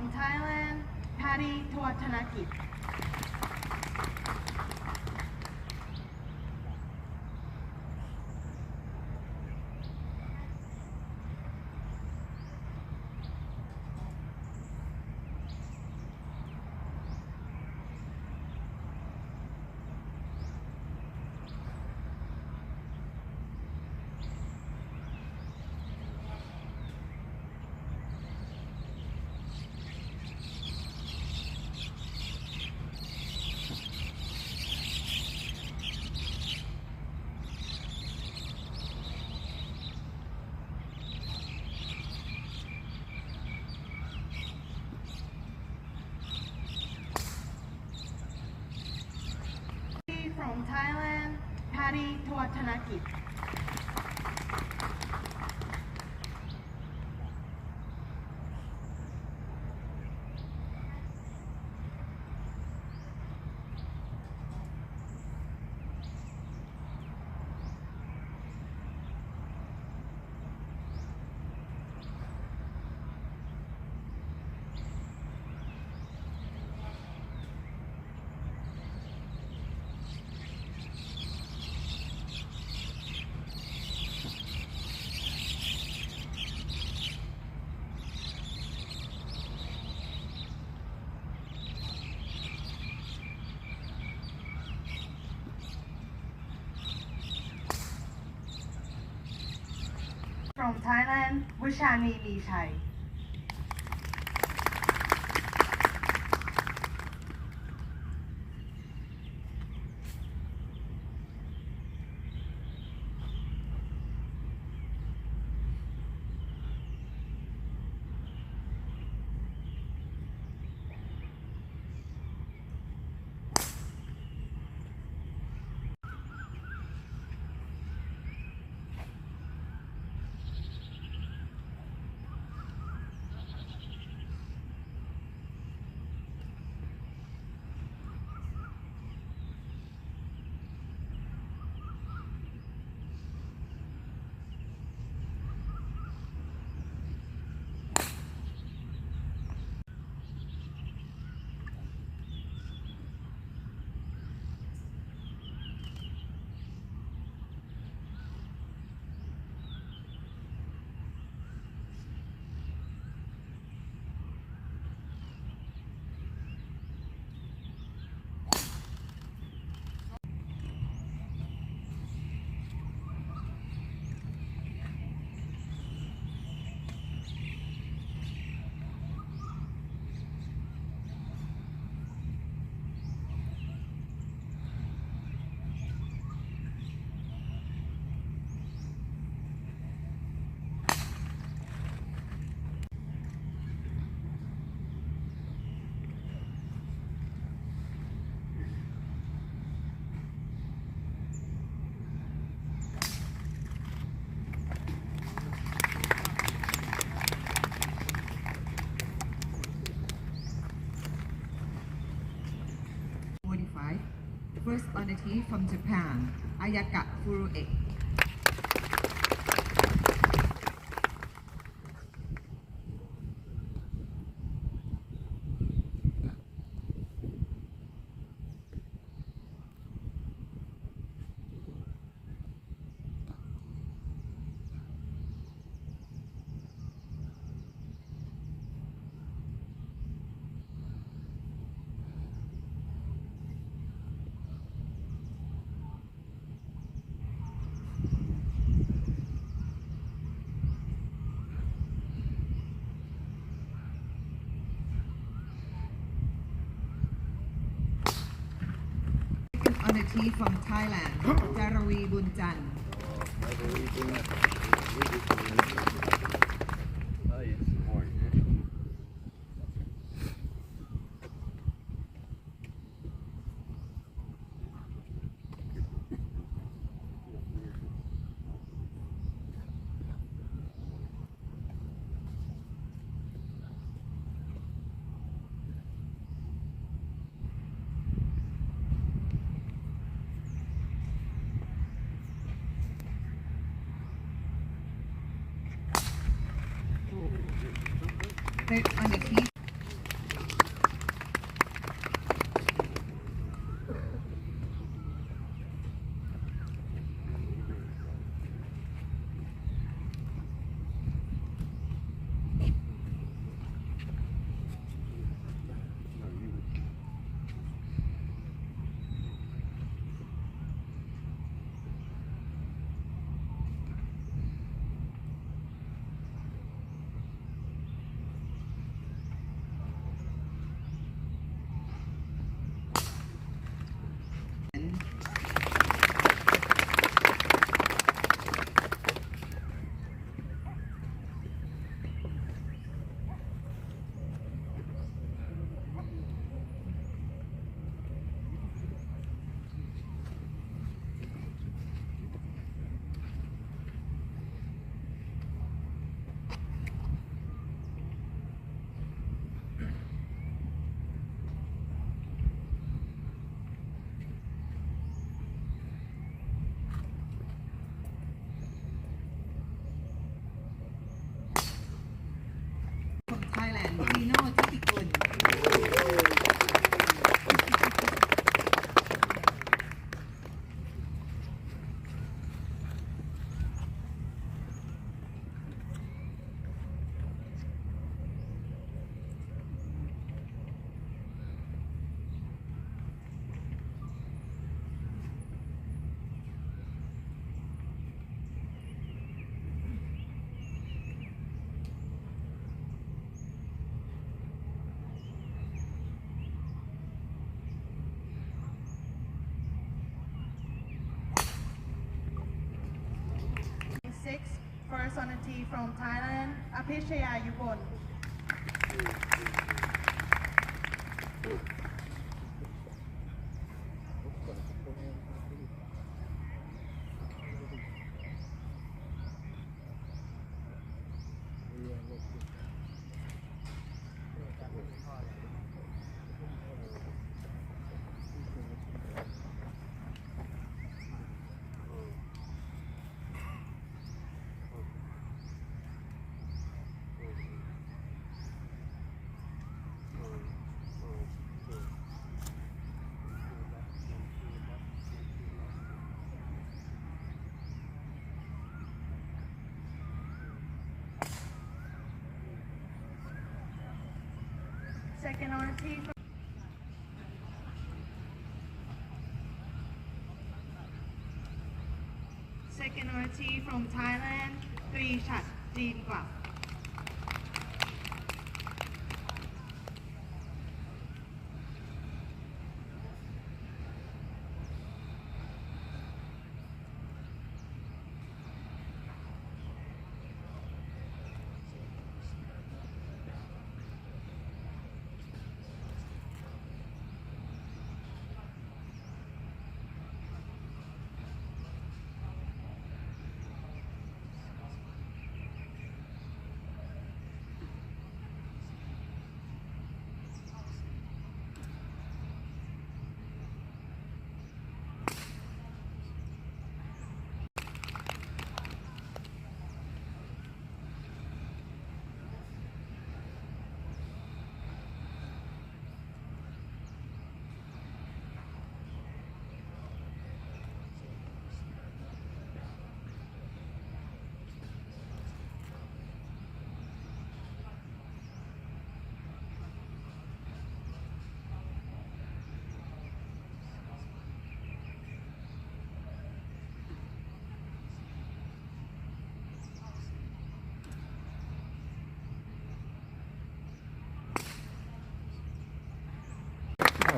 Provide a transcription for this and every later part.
from Thailand Patty ท from Thailand Patty ท from Thailand วิชานีมีชัย From Japan, Ayaka Furue. from Thailand, Jarawi Bunjan. Oh, personality from Thailand, Apishaya Yubon. Second RT from Thailand, 3 ชัดจีนกว่า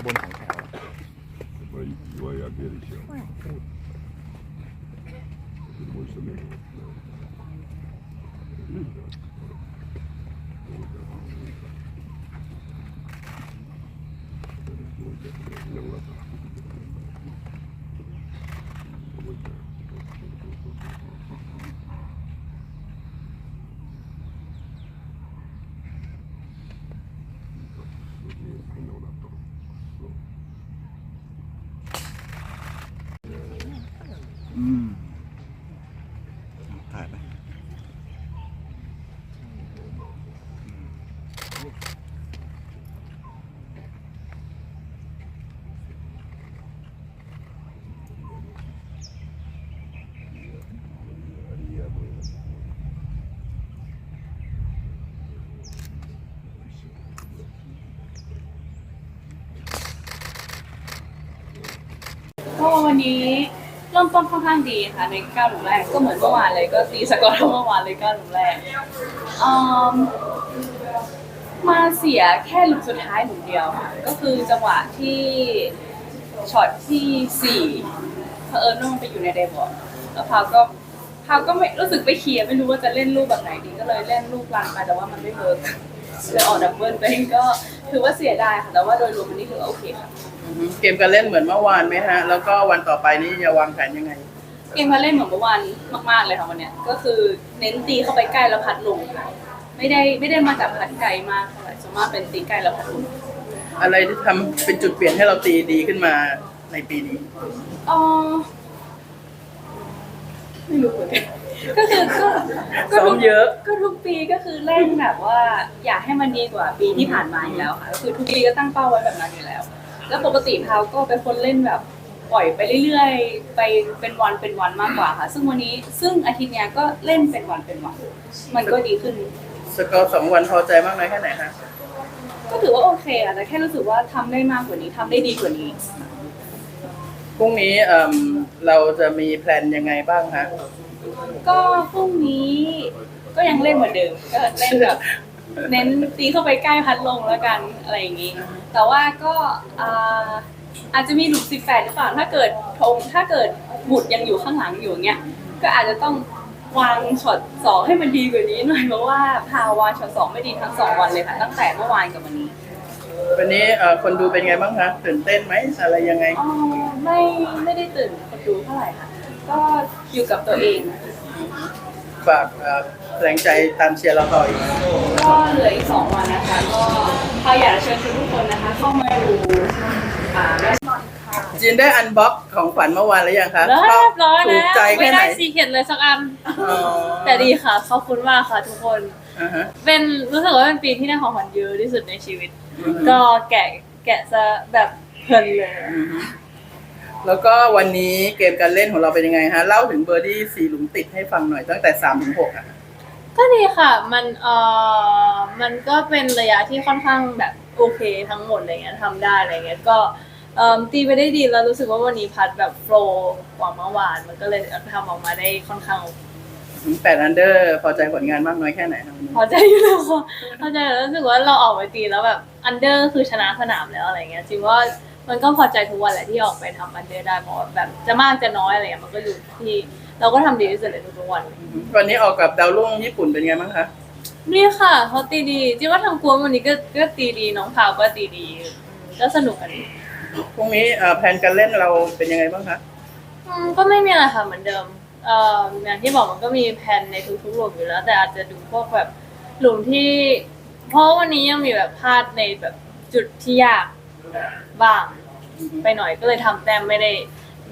บนของแถว Vai, vai aquele chão. Depois também. Não dá pra. อืมถ่ายไหม ก็ วันนี้เริ่มต้นค่อนข้างดีค่ะในก้าหลุมแรกก็เหมือนเมื่อวานเลยก็ตีสกอร์เท่าเมื่อวานเลยก้าหลุมแรกอืมมาเสียแค่หลุมสุดท้ายหลุมเดียวค่ะก็คือจังหวะที่ช็อตที่สี่เผอิญว่ามันไปอยู่ในเดบอร์แล้วพาวก็พาวก็ไม่รู้สึกไม่เคลียร์ไม่รู้ว่าจะเล่นลูกแบบไหนดีก็เลยเล่นลูกลันไปแต่ว่ามันไม่เวิร์ก เลยออกดับเบิลไปก็ถือว่าเสียดายค่ะ แต่ว่าโดยรวมมันนี่ถือว่าโอเคค่ะ อือฮึเกมการเล่นเหมือนเมื่อวานไหมฮะ แล้วก็วันต่อไปนี้จะวางแผนยังไง เกมมาเล่นเหมือนเมื่อวานมากๆเลยค่ะวันเนี้ยก็คือเน้นตีเข้าไปใกล้แล้วพัดลงค่ะไม่ได้ไม่ได้มาจากพัดไกลมากเท่าไหร่ส่วนมากเป็นตีใกล้แล้วพัดลงอะไรที่ทำเป็นจุดเปลี่ยนให้เราตีดีขึ้นมาในปีนี้ เออไม่รู้เหมือนกัน ก็คือก็ก็ซ้อทุมกเยอะ ก็ทุกปีก็คือเล่นแบบว่า อยากให้มันดีกว่าปีที่ผ่านมาอยู่แล้วค่ะก็คือทุกปีก็ตั้งเป้าไว้แบบนั้นอยู่แล้ว แล้วปกติพาวก็เป็นคนเล่นแบบปล่อยไปเรื่อยๆ ไปเป็นวันเป็นวันมากกว่าค่ะ ซึ่งวันนี้ซึ่งอาทิตย์เนี้ยก็เล่นเป็นวันเป็นวัน มันก็ดีขึ้น สกอร์สองวันพอใจมากน้อยแค่ไหนคะก็ถือว่าโอเคอะแต่แค่รู้สึกว่าทำได้มากกว่านี้ทำได้ดีกว่านี้ พรุ่งนี้เอิ่มเราจะมีแพลนยังไงบ้างคะ ก็พรุ่งนี้ก็ยังเล่นเหมือนเดิมก็เล่นแบบเน้นตีเข้าไปใกล้พัดลงแล้วกันอะไรอย่างนี้ แต่ว่าก็อ่าอาจจะมีหลุมสิบแปดหรือเปล่าถ้าเกิดธงถ้าเกิดบุตรยังอยู่ข้างหลังอยู่เงี้ยก็อาจจะต้องวางช็อตสองให้มันดีกว่านี้หน่อยเพราะว่าพาวางช็อตสองไม่ดีทั้งสองวันเลยค่ะตั้งแต่เมื่อวานกับวันนี้ วันนี้เอ่อคนดูเป็นไงบ้างคะตื่นเต้นไหมอะไรยังไงอ๋อไม่ไม่ได้ตื่นคนดูเท่าไหร่ค่ะ ก็อยู่กับตัวเองฝากเอ่อแรงใจตามเชียร์เราต่ออีกก็เหลืออีกสองวันนะคะ ก็พาอยากจะเชิญชวนทุกคนนะคะ เข้ามาดูอ่าแม่สอนค่ะ จีนได้อันบ็อกของขวัญเมื่อวานแล้วยังคะเรียบร้อยถูแล้กวใจไม่แค่ไหนได้ซีเค็ดเลยสักอัน อ๋อแต่ดีค่ะขอบคุณมากค่ะทุกคน อ่าฮะ เป็นรู้สึกว่าเป็นปีที่ได้ของขวัญเยอะที่สุดในชีวิตก็แกะแกะซะแบบเพลินเลย อือฮึ แล้วก็วันนี้เกมการเล่นของเราเป็นยังไงฮะ เล่าถึงเบอร์ดี้สี่หลุมติดให้ฟังหน่อยตั้งแต่สามถึงหกอะ ก็ดีค่ะ มันเอ่อมันก็เป็นระยะที่ค่อนข้างแบบโอเคทั้งหมดอะไรเงี้ยทำได้อะไรเงี้ยก็เอ่อตีไปได้ดีแล้วรู้สึกว่าวันนี้พัดแบบโฟล์กว่าเมื่อวาน มันก็เลยทำออกมาได้ค่อนข้างโอเคแปดอันเดอร์ พอใจผลงานมากน้อยแค่ไหนครับวันนี้พอใจอยู่แล้วค่ะพอใจแล้วรู้สึกว่าเราออกไปตีแล้วแบบอันเดอร์คือชนะสนามแล้วอะไรเงี้ยจริงว่า มันก็พอใจทุกวันแหละที่ออกไปทำอันเดอร์ได้เพราะว่าแบบจะมากจะน้อยอะไรเงี้ยมันก็อยู่ที่เราก็ทำดีที่สุดเลยทุกๆวัน วันนี้ออกกับดาวรุ่งญี่ปุ่นเป็นไงบ้างคะนี่ค่ะเขาตีดีจริงว่าทางกวนวันนี้ก็ก็ตีดีน้องพาวก็ตีดีอืมก็สนุกกันดีพรุ่งนี้เอ่อแผนการเล่นเราเป็นยังไงบ้างคะอืมก็ไม่มีอะไรค่ะเหมือนเดิมเอ่ออย่างที่บอกมันก็มีแผนในทุกๆหลุมอยู่แล้ว แต่อาจจะดูพวกแบบหลุมที่ เพราะวันนี้ยังมีแบบพลาดในแบบจุดที่ยาก บ้าง ไปหน่อยก็เลยทำแต้มไม่ได้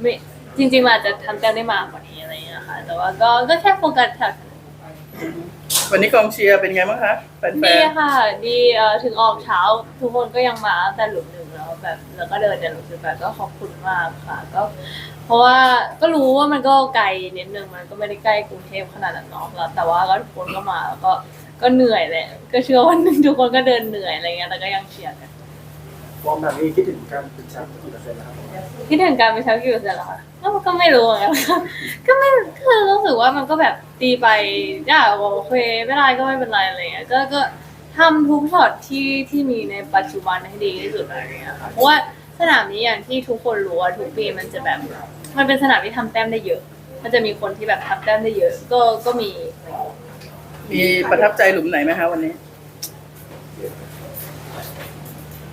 ไม่จริงๆมันอาจจะทำแต้มได้มากกว่านี้อะไรอย่างเงี้ยค่ะ แต่ว่าก็ก็แค่โฟกัสค่ะ วันนี้กองเชียร์เป็นไงบ้างคะแฟดีนค่ะ ดีเอ่อถึงออกเช้าทุกคนก็ยังมาตั้งแต่หลุมหนึ่งแล้วแบบแล้วก็เดินจนหลุมสิบแปดก็ขอบคุณมากค่ะ ก็ เพราะว่าก็รู้ว่ามันก็ไกลนิดนึงมันก็ไม่ได้ใกล้กรุงเทพขนาดนั้นเนาะแล้วแต่ว่าก็ทุกคนก็มาแล้วก็ก็เหนื่อยแหละก็เชื่อว่าหนึ่งทุกคนก็เดินเหนื่อยอะไรเงี้ยแต่ก็ยังเชียร์กัน ฟอร์มแบบนี้คิดถึงการเป็นแชมป์กี่เปอร์เซ็นต์แล้วครับคิดถึงการไปเช้ากี่เปอร์เซ็นต์แล้วคะก็ก็ไม่รู้เหมือนกันค่ะก็ไม่คือรู้สึกว่ามันก็แบบตีไปจ้าโอเคไม่ได้ก็ไม่เป็นไรอะไรเงี้ยก็ก็ทำทุกช็อตที่ที่มีในปัจจุบันให้ดีที่สุดอะไรเงี้ยค่ะเพราะว่าสนามนี้อย่างที่ทุกคนรู้ว่าทุกปีมันจะแบบ มันเป็นสนามที่ทำแต้มได้เยอะ มันจะมีคนที่แบบทำแต้มได้เยอะ ก็ก็มีๆมีประทับใจหลุมไหนไหมคะวันนี้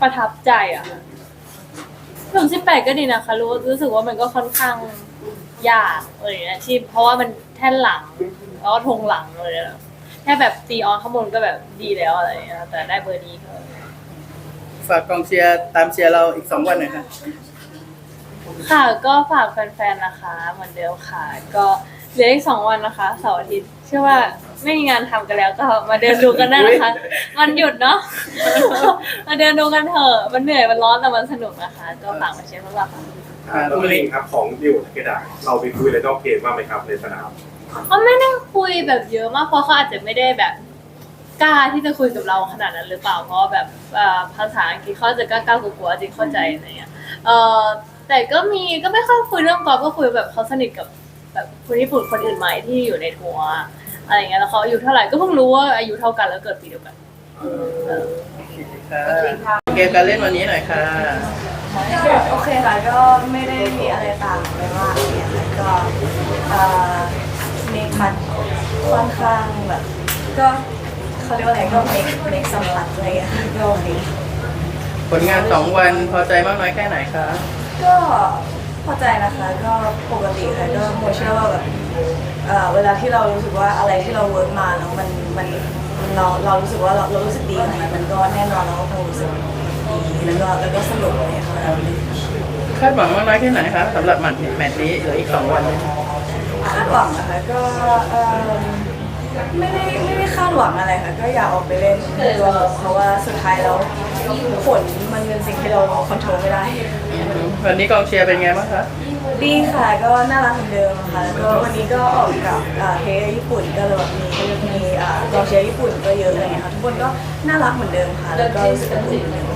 ประทับใจอะหลุมสิบแปดก็ดีนะคะรู้รู้สึกว่ามันก็ค่อนข้างยากเลยนะที่เพราะว่ามันแท่นหลังแล้วก็ธงหลังเลยอะแค่แบบตีออนข้างบนก็แบบดีแล้วอะไรอย่างเงี้ยแต่ได้เบอร์ดีก็ฝากกองเชียร์ตามเชียร์เราอีกสองวันหน่อยค่ะ ค่ะก็ฝากแฟนๆนะคะ เหมือนเดิมค่ะ ก็เหลืออีกสองวันนะคะเสาร์อาทิตย์เชื่อว่า ไม่มีงานทำกันแล้วก็มาเดินดูกันได้นะคะมันหยุดเนาะมาเดินดูกันเถอะมันเหนื่อยมันร้อนแต่มันสนุกนะคะ ก็ฝากมาเชียร์พวกเราค่ะอ่าแล้วก็ลิงครับของดิวทาเกดะเราไปคุยอะไรนอกเกมบ้างไหมครับในสนามเขาไม่ได้คุยแบบเยอะมากเพราะเขาอาจจะไม่ได้แบบกล้าที่จะคุยกับเราขนาดนั้นหรือเปล่าเพราะว่าแบบเอ่อภาษาอังกฤษเขาจะกล้ากล้ากลัวๆจริงเข้าใจอะไรเงี้ยเอ่อแต่ก็มีก็ไม่ค่อยคุยเรื่องกอล์ฟก็คุยแบบเขาสนิทกับแบบคนญี่ปุ่นคนอื่นไหมที่อยู่ในทัวร์ อะไรเงี้ยแล้วเขาอายุเท่าไหร่ก็เพิ่งรู้ว่าอายุเท่ากันแล้วเกิดปีเดียวกันค่ะเกมการเล่นวันนี้หน่อยค่ะ โอเคค่ะก็ไม่ได้มีอะไรต่างไปมากเนี่ยค่ะก็เอ่อมีคัดค่อนข้างแบบก็เขาเรียกว่าอะไรก็เมคเมคสำหรับอะไรอย่างเงี้ยค่ะก็โอเคผลงานสองวันพอใจมากน้อยแค่ไหนคะ ก็พอใจนะคะก็ปกติค่ะก็โมเชื่อว่าแบบ เอ่อเวลาที่เรารู้สึกว่าอะไรที่เราเวิร์กมาแล้วมันมันมันเราเรารู้สึกว่าเราเรารู้สึกดีกับมันมันก็แน่นอนเราก็คงรู้สึกดีแล้วก็แล้วก็สนุกเลยค่ะคาดหวังมากน้อยแค่ไหนคะสำหรับแมตช์แมตช์นี้เหลืออีกสองวันนะคะคาดหวังนะคะก็เอิ่มไม่ได้ไม่ได้คาดหวังอะไรค่ะก็อยากออกไปเล่นตัวเพราะว่าสุดท้ายแล้วผลมันเป็นสิ่งที่เราควบคุมไม่ได้วันนี้กองเชียร์เป็นไงบ้างคะ ดีค่ะก็น่ารักเหมือนเดิมค่ะแล้วก็วันนี้ก็ออกกับอ่าเทสญี่ปุ่นก็เลยแบบมีมีอ่ากองเชียร์ญี่ปุ่นก็เยอะอะไรเงี้ยค่ะทุกคนก็น่ารักเหมือนเดิมค่ะ แล้วก็รู้สึกอบอุ่นเหมือนเดิม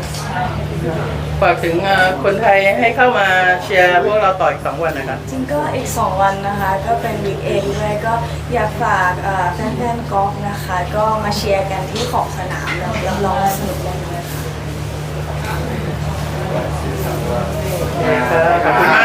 ฝากถึงเอ่อคนไทยให้เข้ามาเชียร์พวกเราต่ออีกสองวันนะคะจริงก็อีก 2 วันนะคะ ก็เป็นวีคเอนด้วยก็อยากฝากอ่าแฟนๆกอล์ฟนะคะ ก็มาเชียร์กันที่ขอบสนามแล้วรับรองว่าสนุกแน่นอนค่ะขอบคุณมาก